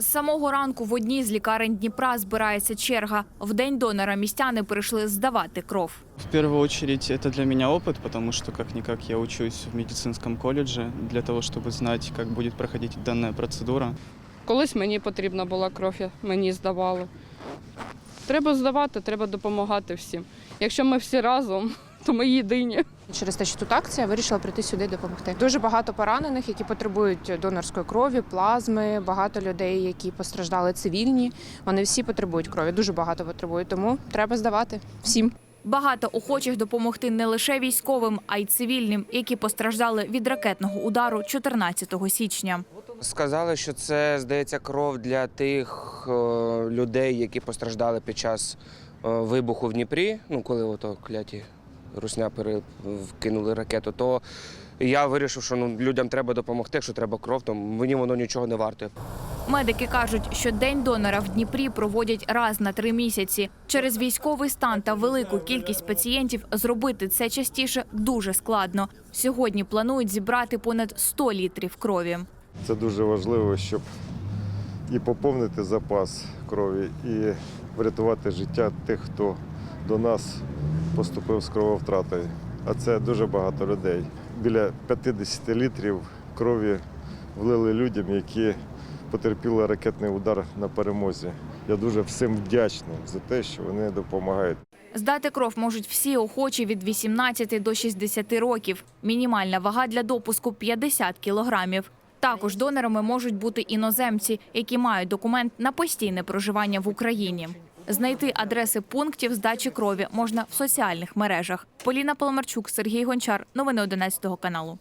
З самого ранку в одній з лікарень Дніпра збирається черга. В день донора містяни прийшли здавати кров. В первую очередь это для меня опыт, потому что как-никак я учусь в медицинском колледже для того, чтобы знать, как будет проходить данная процедура. Колись мені потрібна була кров, я- мені здавали. Треба здавати, треба допомагати всім. Якщо ми всі разом, то ми єдині. Через те, що тут акція, вирішила прийти сюди допомогти. Дуже багато поранених, які потребують донорської крові, плазми, багато людей, які постраждали цивільні. Вони всі потребують крові, дуже багато потребують. Тому треба здавати всім. Багато охочих допомогти не лише військовим, а й цивільним, які постраждали від ракетного удару 14 січня. Сказали, що це здається кров для тих е, людей, які постраждали під час е, вибуху в Дніпрі. Ну, коли ото кляті русня вкинули ракету, то я вирішив, що ну, людям треба допомогти. Якщо треба кров, то мені воно нічого не варте. Медики кажуть, що день донора в Дніпрі проводять раз на три місяці. Через військовий стан та велику кількість пацієнтів зробити це частіше дуже складно. Сьогодні планують зібрати понад 100 літрів крові. Це дуже важливо, щоб і поповнити запас крові, і врятувати життя тих, хто до нас поступив з крововтратою. А це дуже багато людей. Біля 50 літрів крові влили людям, які потерпіли ракетний удар на перемозі. Я дуже всім вдячний за те, що вони допомагають. Здати кров можуть всі охочі від 18 до 60 років. Мінімальна вага для допуску 50 кілограмів. Також донорами можуть бути іноземці, які мають документ на постійне проживання в Україні. Знайти адреси пунктів здачі крові можна в соціальних мережах. Поліна Поломарчук, Сергій Гончар. Новини 11 каналу.